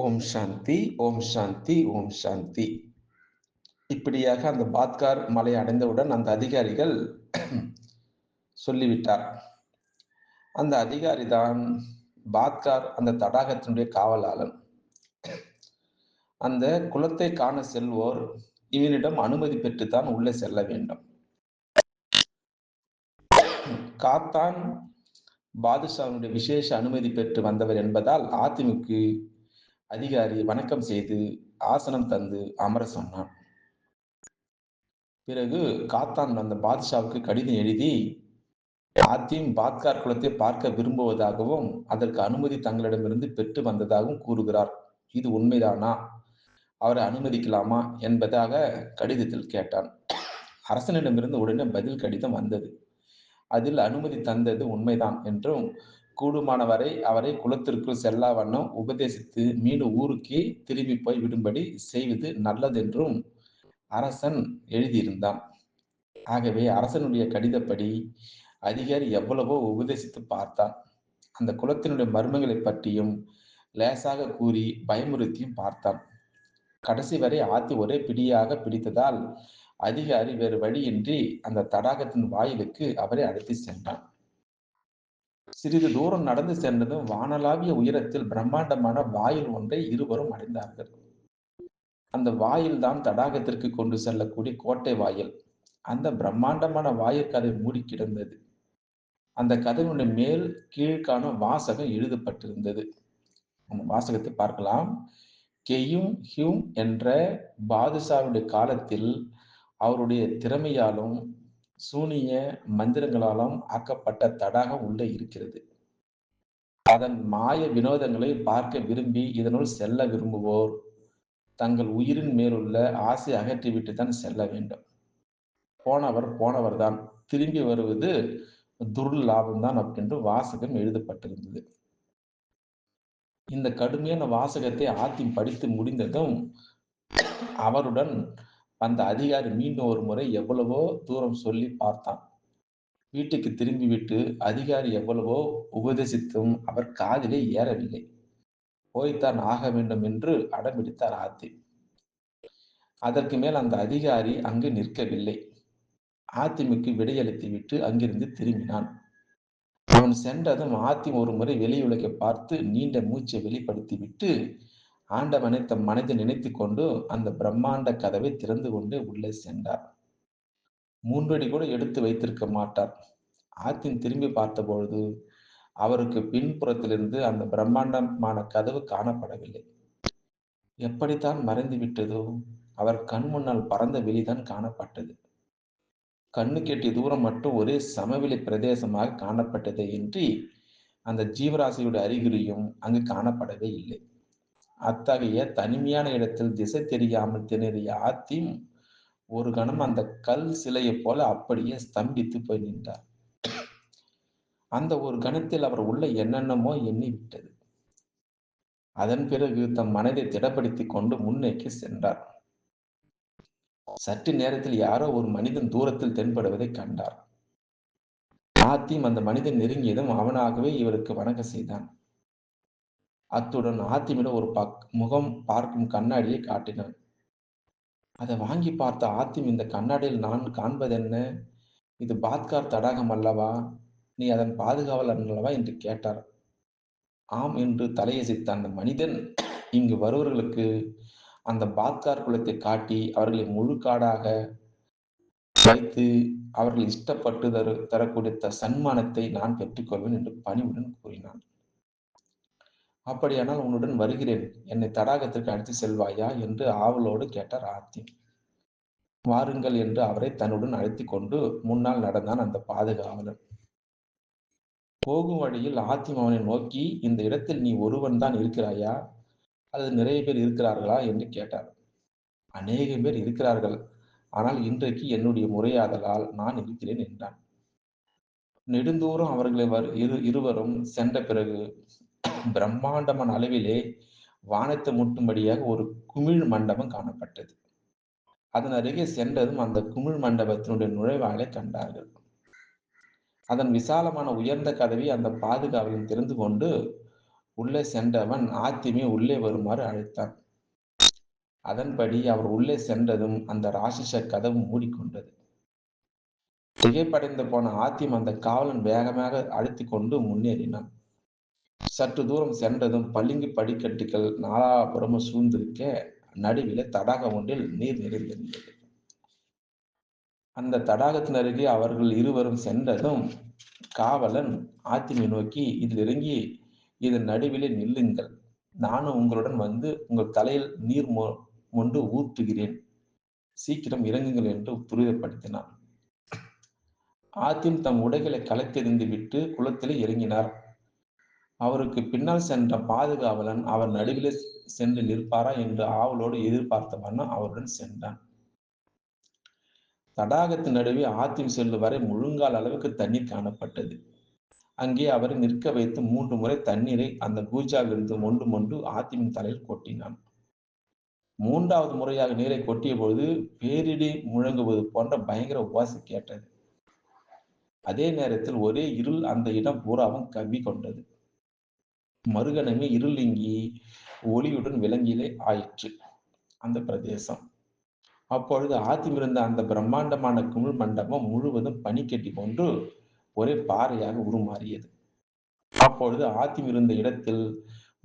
ஓம் சாந்தி ஓம் சாந்தி ஓம் சாந்தி. இப்படியாக அந்த பாத்கார் மலை அடைந்தவுடன் அந்த அதிகாரிகள் சொல்லிவிட்டார். அந்த அதிகாரி தான் பாத்கார் அந்த தடாகத்தினுடைய காவலாளன். அந்த குளத்தை காண செல்வோர் இவனிடம் அனுமதி பெற்றுத்தான் உள்ளே செல்ல வேண்டும். காத்தான் பாதுஷாவினுடைய விசேஷ அனுமதி பெற்று வந்தவர் என்பதால் அதிமுக அதிகாரி வணக்கம் செய்து ஆசனம் தந்து அமர சொன்னான். பிறகு காத்தான் அந்த பாதுஷாவுக்கு கடிதம் எழுதி ஆத்தியும் பாத்கார் குலத்தை பார்க்க விரும்புவதாகவும் அதற்கு அனுமதி தங்களிடமிருந்து பெற்று வந்ததாகவும் கூறுகிறார். இது உண்மைதானா? அவரை அனுமதிக்கலாமா? என்பதாக கடிதத்தில் கேட்டான். அரசனிடமிருந்து உடனே பதில் கடிதம் வந்தது. அதில் அனுமதி தந்தது உண்மைதான் என்றும் கூடுமானவரை அவரை குலத்திற்குள் செல்லா வண்ணம் உபதேசித்து மீண்டும் ஊருக்கே திரும்பி போய் விடும்படி செய்வது நல்லதென்றும் அரசன் எழுதியிருந்தான். ஆகவே அரசனுடைய கடிதப்படி அதிகாரி எவ்வளவோ உபதேசித்து பார்த்தான். அந்த குலத்தினுடைய மர்மங்களை பற்றியும் லேசாக கூறி பயமுறுத்தியும் பார்த்தான். கடைசி வரை ஆத்தி ஒரே பிடியாக பிடித்ததால் அதிகாரி வேறு வழியின்றி அந்த தடாகத்தின் வாயிலுக்கு அவரை அழைத்து சென்றான். சிறிது தூரம் நடந்து சென்றதும் வானலாவிய உயரத்தில் பிரம்மாண்டமான வாயில் ஒன்றை இருவரும் அடைந்தார்கள். அந்த வாயில் தான் தடாகத்திற்கு கொண்டு செல்லக்கூடிய கோட்டை வாயில். அந்த பிரம்மாண்டமான வாயிற்கதை மூடி கிடந்தது. அந்த கதவினுடைய மேல் கீழ்கான வாசகம் எழுதப்பட்டிருந்தது. அந்த வாசகத்தை பார்க்கலாம். கெயும் ஹியூம் என்ற பாதுஷாவுடைய காலத்தில் அவருடைய திறமையாலும் சூனிய மந்திரங்களாலும் ஆக்கப்பட்ட தடாகம் உள்ளே இருக்கிறது. அதன் மாய வினோதங்களை பார்க்க விரும்பி இதனுள் செல்ல விரும்புவோர் தங்கள் உயிரின் மேலுள்ள ஆசை அகற்றிவிட்டு தான் செல்ல வேண்டும். போனவர் போனவர் தான் திரும்பி வருவது துர்லாபம் தான் அப்படின்று வாசகம் எழுதப்பட்டிருந்தது. இந்த கடுமையான வாசகத்தை ஆத்தி படித்து முடிந்ததும் அவருடன் அந்த அதிகாரி மீண்டும் ஒரு முறை எவ்வளவோ தூரம் சொல்லி பார்த்தான். வீட்டுக்கு திரும்பிவிட்டு அதிகாரி எவ்வளவோ உபதேசித்தும் அவர் காதிலே ஏறவில்லை. போய்த்தான் ஆக வேண்டும் என்று அடம்பிடித்தார் ஆத்தி. அதற்கு மேல் அந்த அதிகாரி அங்கு நிற்கவில்லை. ஆத்திமுக்கு விடையளித்து விட்டு அங்கிருந்து திரும்பினான். அவன் சென்றதும் ஆத்தி ஒரு முறை வெளியுலகை பார்த்து நீண்ட மூச்சை வெளிப்படுத்தி விட்டு ஆண்டவனை தம் மனதில் நினைத்து கொண்டு அந்த பிரம்மாண்ட கதவை திறந்து கொண்டு உள்ளே சென்றார். மூன்றடி கூட எடுத்து வைத்திருக்க மாட்டார். ஆத்தின் திரும்பி பார்த்தபொழுது அவருக்கு பின்புறத்திலிருந்து அந்த பிரம்மாண்டமான கதவு காணப்படவில்லை. எப்படித்தான் மறைந்து விட்டதோ அவர் கண் முன்னால் பறந்த வெளிதான் காணப்பட்டது. கண்ணு கெட்டிய தூரம் மட்டும் ஒரே சமவெளி பிரதேசமாக காணப்பட்டதே இன்றி அந்த ஜீவராசியுடைய அறிகுறியும் அங்கு காணப்படவே இல்லை. அத்தகைய தனிமையான இடத்தில் திசை தெரியாமல் திணறிய ஆத்தி ஒரு கணம் அந்த கல் சிலையை போல அப்படியே ஸ்தம்பித்து போய் நின்றார். அந்த ஒரு கணத்தில் அவர் உள்ள என்னென்னமோ எண்ணி விட்டது அதன் பிறகு தம் மனதை திடப்படுத்தி கொண்டு முன்னேக்கி சென்றார். சற்று நேரத்தில் யாரோ ஒரு மனிதன் தூரத்தில் தென்படுவதை கண்டார். ஆத்திம் அந்த மனிதன் நெருங்கியதும் அவனாகவே இவருக்கு வணக்கம் செய்தான். அத்துடன் ஆத்திமிடம் ஒரு பக் முகம் பார்க்கும் கண்ணாடியை காட்டினான். அதை வாங்கி பார்த்த ஆத்திம் இந்த கண்ணாடியில் நான் காண்பதென்ன? இது பாத்கார் தடாகம் அல்லவா? நீ அதன் பாதுகாவலன் அல்லவா? என்று கேட்டார். ஆம் என்று தலையசித்த அந்த மனிதன் இங்கு வருவர்களுக்கு அந்த பாத்கார் குலத்தை காட்டி அவர்களை முழு காடாக வைத்து அவர்கள் இஷ்டப்பட்டு தரு தரக்கூடிய சன்மானத்தை நான் பெற்றுக்கொள்வேன் என்று பணிவுடன் கூறினான். அப்படியானால் உன்னுடன் வருகிறேன். என்னை தடாகத்திற்கு அழைத்து செல்வாயா? என்று ஆவலோடு கேட்டார் ஆத்தி வாருங்கள் என்று அவரை தன்னுடன் அழைத்து கொண்டு முன்னால் நடந்தான் அந்த பாதுகாவலன். போகும் வழியில் ஆத்திம் அவனை நோக்கி இந்த இடத்தில் நீ ஒருவன் தான் இருக்கிறாயா? அல்லது நிறைய பேர் இருக்கிறார்களா? என்று கேட்டார். அநேக பேர் இருக்கிறார்கள். ஆனால் இன்றைக்கு என்னுடைய முறையாதலால் நான் இருக்கிறேன் என்றான். நெடுந்தூரம் அவர்களை இரு இருவரும் சென்ற பிறகு பிரம்மாண்டமான அளவிலே வானத்தை முட்டும்படியாக ஒரு குமிழ் மண்டபம் காணப்பட்டது அதன் அருகே சென்றதும் அந்த குமிழ் மண்டபத்தினுடைய நுழைவாளை கண்டார்கள் அதன் விசாலமான உயர்ந்த கதவி அந்த பாதுகாவலன் திறந்து கொண்டு உள்ளே சென்றவன் ஆத்திமே உள்ளே வருமாறு அழைத்தான். அதன்படி அவர் உள்ளே சென்றதும் அந்த ராட்சச கதவு மூடிக்கொண்டது. திகைப்படைந்து போன ஆத்திம் அந்த காவலன் வேகமாக அழைத்துக் கொண்டு முன்னேறினான். சற்று தூரம் சென்றதும் பளிங்கு படிக்கட்டுகள் நாலாபுறமும் சூழ்ந்திருக்க, நடுவிலே தடாகம் ஒன்றில் நீர் நிறைந்திருந்தது. அந்த தடாகத்தின் அருகே அவர்கள் இருவரும் சென்றதும், காவலன் ஆத்திமை நோக்கி, இதில் இறங்கி இதன் நடுவிலே நில்லுங்கள். நானும் உங்களுடன் வந்து உங்கள் தலையில் நீர் மொ மொண்டு ஊற்றுகிறேன். சீக்கிரம் இறங்குங்கள் என்று துரிதப்படுத்தினான். ஆத்திம் தம் உடைகளை களைத்தெறிந்து விட்டு குளத்திலே இறங்கினார். அவருக்கு பின்னால் சென்ற பாதுகாவலன் அவர் நடுவிலே சென்று நிற்பாரா என்று ஆவலோடு எதிர்பார்த்த வண்ணம் அவருடன் சென்றான். தடாகத்தின் நடுவே ஆத்திம் செல்லும் வரை முழுங்கால் அளவுக்கு தண்ணீர் காணப்பட்டது. அங்கே அவரை நிற்க வைத்து மூன்று முறை தண்ணீரை அந்த கூஜாவிலிருந்து மொண்டு மொண்டு ஆத்திமின் தலையில் கொட்டினான். மூன்றாவது முறையாக நீரை கொட்டிய பொழுது பேரிடி முழங்குவது போன்ற பயங்கர ஓசை கேட்டது. அதே நேரத்தில் ஒரே இருள் அந்த இடம் பூராவும் கவி கொண்டது. மறுகணமே இருளிங்கி ஒளியுடன் விளங்கிலே ஆயிற்று அந்த பிரதேசம். அப்பொழுது ஆத்திமிருந்த அந்த பிரம்மாண்டமான குமிழ் மண்டபம் முழுவதும் பனிக்கட்டி போன்று ஒரே பாறையாக உருமாறியது. அப்பொழுது ஆத்திமிருந்த இடத்தில்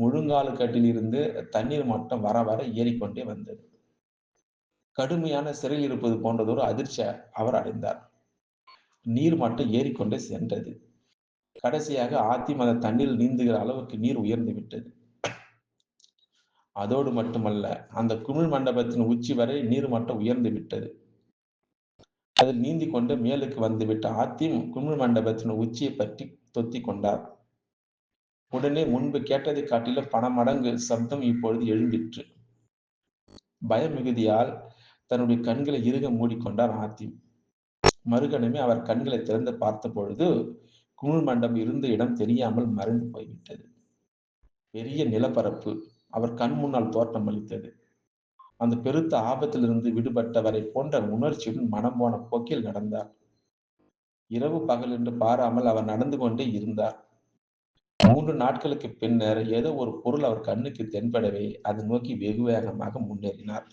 முழுங்காலுக்கட்டில் இருந்து தண்ணீர் மட்டம் வர வர ஏறிக்கொண்டே வந்தது. கடுமையான சிறையில் இருப்பது போன்றதொரு அதிர்ச்சி அவர் அடைந்தார். நீர் மட்டம் ஏறிக்கொண்டே சென்றது. கடைசியாக ஆத்திம் அந்த தண்ணீர் நீந்துகிற அளவுக்கு நீர் உயர்ந்து விட்டது. அதோடு மட்டுமல்ல, அந்த குமிழ் மண்டபத்தின் உச்சி வரை நீர் மட்டம் உயர்ந்து விட்டது. அதில் நீந்திக் கொண்டு மேலுக்கு வந்துவிட்ட ஆத்திம் குமிழ் மண்டபத்தின் உச்சியை பற்றி தொத்திக் கொண்டார். உடனே முன்பு கேட்டதைக் காட்டிலும் பல மடங்கு சப்தம் இப்பொழுது எழும்பிற்று. பய மிகுதியால் தன்னுடைய கண்களை இறுக மூடிக்கொண்டார் ஆத்தி மறுகணமே அவர் கண்களை திறந்து பார்த்த பொழுது குமிழ் மண்டம் இருந்த இடம் தெரியாமல் மறைந்து போய்விட்டது. பெரிய நிலப்பரப்பு அவர் கண் முன்னால் தோற்றமளித்தது. அந்த பெருத்த ஆபத்திலிருந்து விடுபட்டவரை போன்ற உணர்ச்சியுடன் மனம் போன போக்கில் நடந்தார். இரவு பகல் என்று பாராமல் அவர் நடந்து கொண்டே இருந்தார். மூன்று நாட்களுக்குப் பின்னர் ஏதோ ஒரு பொருள் அவர் கண்ணுக்கு தென்படவே அதை நோக்கி வெகு வேகமாக முன்னேறினார்.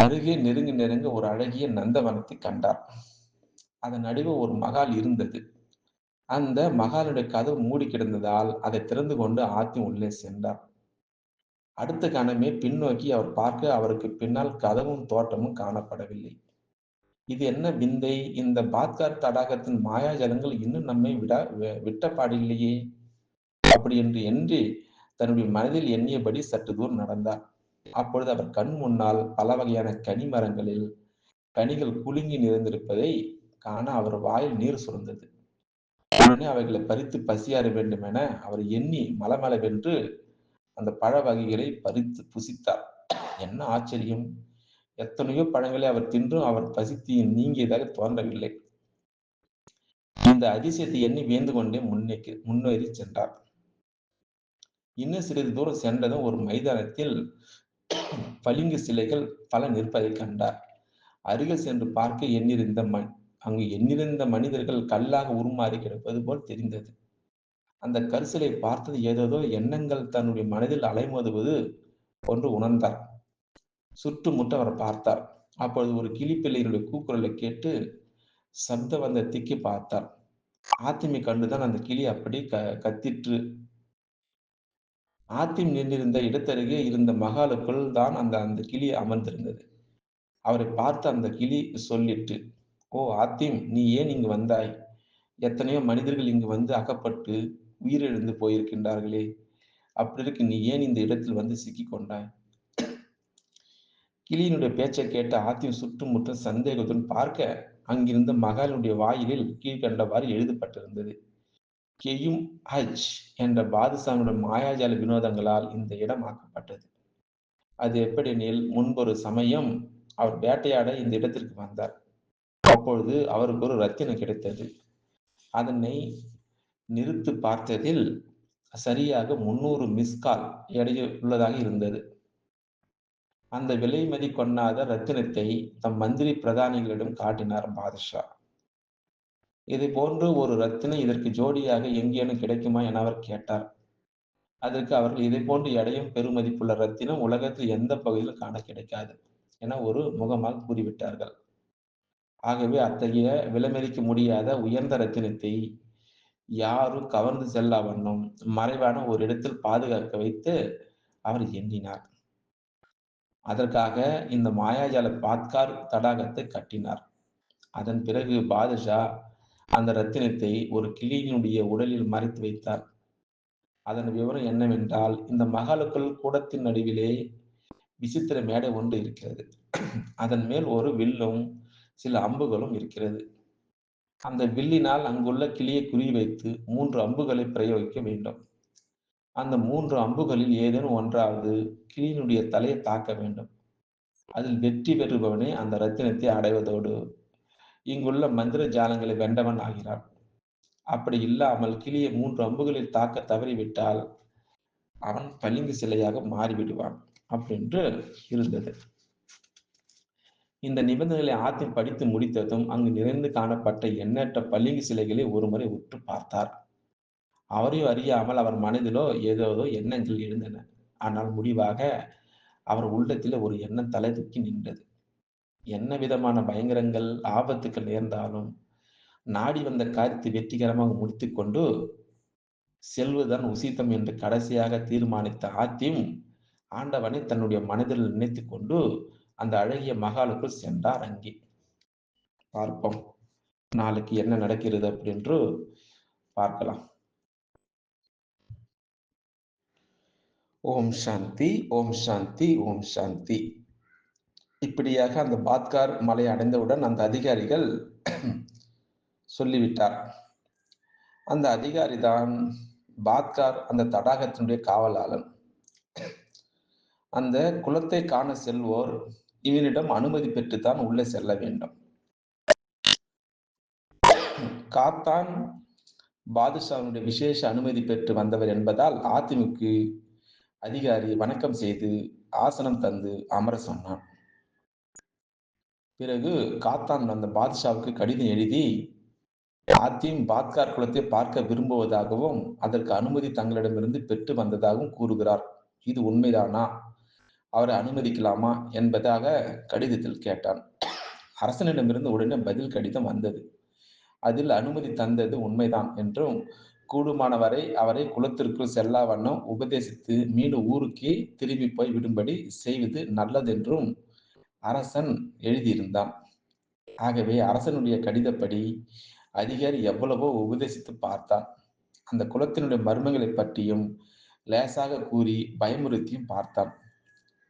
அருகே நெருங்கி நெருங்க ஒரு அழகிய நந்தவனத்தைக் கண்டார். அதன் நடுவே ஒரு மகால் இருந்தது. அந்த மகாலுடைய கதவு மூடி கிடந்ததால் அதை திறந்து கொண்டு ஆத்தி உள்ளே சென்றார். அடுத்த கணமே பின்னோக்கி அவர் பார்க்க அவருக்கு பின்னால் கதவும் தோட்டமும் காணப்படவில்லை. இது என்ன விந்தை! இந்த பாத்கார் தடாகத்தின் மாயாஜலங்கள் இன்னும் நம்மை விடா அப்படி என்று என்று தன்னுடைய மனதில் எண்ணியபடி சற்று தூரம் நடந்தார். அப்பொழுது அவர் கண் முன்னால் பல வகையான கனி மரங்களில் கனிகள் குலுங்கி நிறைந்திருப்பதை காண அவர் வாயில் நீர் சுரந்தது. உடனே அவைகளை பறித்து பசியாற வேண்டுமென அவர் எண்ணி மளமளவென்று அந்த பழ வகைகளை பறித்து புசித்தார். என்ன ஆச்சரியம்! எத்தனையோ பழங்களை அவர் தின்றும் அவர் பசித்து நீங்கியதாக தோன்றவில்லை. இந்த அதிசயத்தை எண்ணி வேந்து கொண்டே முன்னேக்கி முன்னேறி சென்றார். இன்னும் சிறிது தூரம் சென்றதும் ஒரு மைதானத்தில் பளிங்கு சிலைகள் பல நிற்பதைக் கண்டார். அருகில் சென்று பார்க்க எண்ணிருந்த மண் அங்கு எண்ணிருந்த மனிதர்கள் கல்லாக உருமாறி கிடப்பது போல் தெரிந்தது. அந்த கரிசலை பார்த்தது ஏதேதோ எண்ணங்கள் தன்னுடைய மனதில் அலைமோதுவது போன்று உணர்ந்தார். சுற்றுமுற்ற அவர் பார்த்தார். அப்பொழுது ஒரு கிளிப்பிள்ளையினுடைய கூக்குரலை கேட்டு சப்த வந்த திக்கி பார்த்தார். ஆத்திமை கண்டுதான் அந்த கிளி அப்படி க கத்திற்று. ஆத்திம் நின்றிருந்த இடத்தருகே இருந்த மகாலுக்குள் தான் அந்த அந்த கிளி அமர்ந்திருந்தது. அவரை பார்த்து அந்த கிளி சொல்லிற்று. ஓ ஆத்திம்! நீ ஏன் இங்கு வந்தாய்? எத்தனையோ மனிதர்கள் இங்கு வந்து அகப்பட்டு உயிரிழந்து போயிருக்கின்றார்களே! அப்படியிருக்க நீ ஏன் இந்த இடத்தில் வந்து சிக்கிக் கொண்டாய்? கிளியினுடைய பேச்சை கேட்ட ஆத்திம் சுற்றுமுற்றும் சந்தேகத்துடன் பார்க்க, அங்கிருந்த மகாலினுடைய வாயிலில் கீழ்க்கண்டவாறு எழுதப்பட்டிருந்தது. கெயும் ஹஜ் என்ற பாதுஷாவினுடைய மாயாஜால வினோதங்களால் இந்த இடம் ஆக்கப்பட்டது. அது எப்படியெனில், முன்பொரு சமயம் அவர் வேட்டையாட இந்த இடத்திற்கு வந்தார். அப்பொழுது அவருக்கு ஒரு ரத்தினம் கிடைத்தது. அதனை நிறுத்துப் பார்த்ததில் சரியாக முன்னூறு மிஸ்கால் எடையுள்ளதாக இருந்தது. அந்த விலைமதி கொண்டாத ரத்தினத்தை தம் மந்திரி பிரதானிகளிடம் காட்டினார் பாதுஷா. இதை போன்று ஒரு ரத்தினம் இதற்கு ஜோடியாக எங்கேனும் கிடைக்குமா என அவர் கேட்டார் அதற்கு அவர்கள் இதை போன்று எடையும் பெருமதிப்புள்ள ரத்தினம் உலகத்தில் எந்த பகுதியிலும் காண கிடைக்காது என ஒரு முகமாக கூறிவிட்டார்கள் ஆகவே அத்தகைய விலைமதிக்க முடியாத உயர்ந்த ரத்தினத்தை யாரும் கவர்ந்து செல்லா வண்ணம் மறைவான ஒரு இடத்தில் பாதுகாக்க வைத்து அவர் எண்ணினார். அதற்காக இந்த மாயாஜால பாத்கார் தடாகத்தை கட்டினார். அதன் பிறகு பாதுஷா அந்த ரத்தினத்தை ஒரு கிளியினுடைய உடலில் மறைத்து வைத்தார். அதன் விவரம் என்னவென்றால் இந்த மகளுக்குள் கூடத்தின் நடுவிலே விசித்திர மேடை ஒன்று இருக்கிறது. அதன் மேல் ஒரு வில்லும் சில அம்புகளும் இருக்கிறது. அந்த வில்லினால் அங்குள்ள கிளியை குறி வைத்து மூன்று அம்புகளை பிரயோகிக்க வேண்டும். அந்த மூன்று அம்புகளில் ஏதேனும் ஒன்றாவது கிளியினுடைய தலையை தாக்க வேண்டும். அதில் வெற்றி பெறுபவனே அந்த ரத்தினத்தை அடைவதோடு இங்குள்ள மந்திர ஜாலங்களை வென்றவன் ஆகிறான். அப்படி இல்லாமல் கிளியை மூன்று அம்புகளில் தாக்க தவறிவிட்டால் அவன் பளிங்கு சிலையாக மாறிவிடுவான் அப்படின்று இருந்தது. இந்த நிபந்தனைகளை ஆற்றில் படித்து முடித்ததும் அங்கு நிறைந்து காணப்பட்ட எண்ணற்ற பளிங்கு சிலைகளை ஒருமுறை உற்று பார்த்தார். அவரையும் அறியாமல் அவர் மனதிலோ ஏதோதோ எண்ணங்கள் எழுந்தன. ஆனால் முடிவாக அவர் உள்ளத்தில் ஒரு எண்ணம் தலை தூக்கி நின்றது. என்ன விதமான பயங்கரங்கள் ஆபத்துக்கள் நேர்ந்தாலும் நாடி வந்த காரியத்தை வெற்றிகரமாக முடித்துக்கொண்டு செல்வதுதான் உசித்தம் என்று கடைசியாக தீர்மானித்த ஆத்தியும் ஆண்டவனை தன்னுடைய மனதில் நினைத்து கொண்டு அந்த அழகிய மகாலுக்குள் சென்றார் அங்கே. பார்ப்போம். நாளைக்கு என்ன நடக்கிறது அப்படின்று பார்க்கலாம். ஓம் சாந்தி ஓம் சாந்தி ஓம் சாந்தி. இப்படியாக அந்த பாத்கார் மலை அடைந்தவுடன் அந்த அதிகாரிகள் சொல்லிவிட்டார். அந்த அதிகாரி தான் பாத்கார் அந்த தடாகத்தினுடைய காவலாளன். அந்த குளத்தை காண செல்வோர் இவனிடம் அனுமதி பெற்றுத்தான் உள்ளே செல்ல வேண்டும். காத்தான் பாதுஷாவினுடைய விசேஷ அனுமதி பெற்று வந்தவர் என்பதால் ஆத்திமுக்கு அதிகாரி வணக்கம் செய்து ஆசனம் தந்து அமர சொன்னான். பிறகு காத்தான் அந்த பாதுஷாவுக்கு கடிதம் எழுதி ஆத்தியும் பாத்கார் குலத்தை பார்க்க விரும்புவதாகவும் அதற்கு அனுமதி தங்களிடமிருந்து பெற்று வந்ததாகவும் கூறுகிறார். இது உண்மைதானா? அவரை அனுமதிக்கலாமா என்பதாக கடிதத்தில் கேட்டான். அரசனிடமிருந்து உடனே பதில் கடிதம் வந்தது. அதில் அனுமதி தந்தது உண்மைதான் என்றும் கூடுமானவரை அவரை குளத்திற்குள் செல்லா வண்ணம் உபதேசித்து மீண்டும் ஊருக்கே திரும்பி போய் விடும்படி செய்வது நல்லதென்றும் அரசன் எழுதியிருந்தான். ஆகவே அரசனுடைய கடிதப்படி அதிகாரி எவ்வளவோ உபதேசித்து பார்த்தான். அந்த குலத்தினுடைய மர்மங்களை பற்றியும் லேசாக கூறி பயமுறுத்தியும் பார்த்தான்.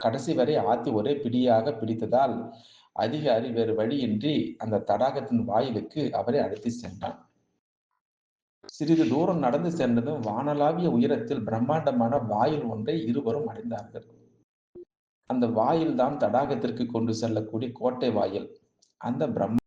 கடைசி வரை ஆத்தி ஒரே பிடியாக பிடித்ததால் அதிகாரி வேறு வழியின்றி அந்த தடாகத்தின் வாயிலுக்கு அவரை அழைத்து சென்றான். சிறிது தூரம் நடந்து சென்றதும் வானலாவிய உயரத்தில் பிரம்மாண்டமான வாயில் ஒன்றை இருவரும் அடைந்தார்கள். அந்த வாயில் தான் தடாகத்திற்கு கொண்டு செல்லக்கூடிய கோட்டை வாயில். அந்த பிரம்ம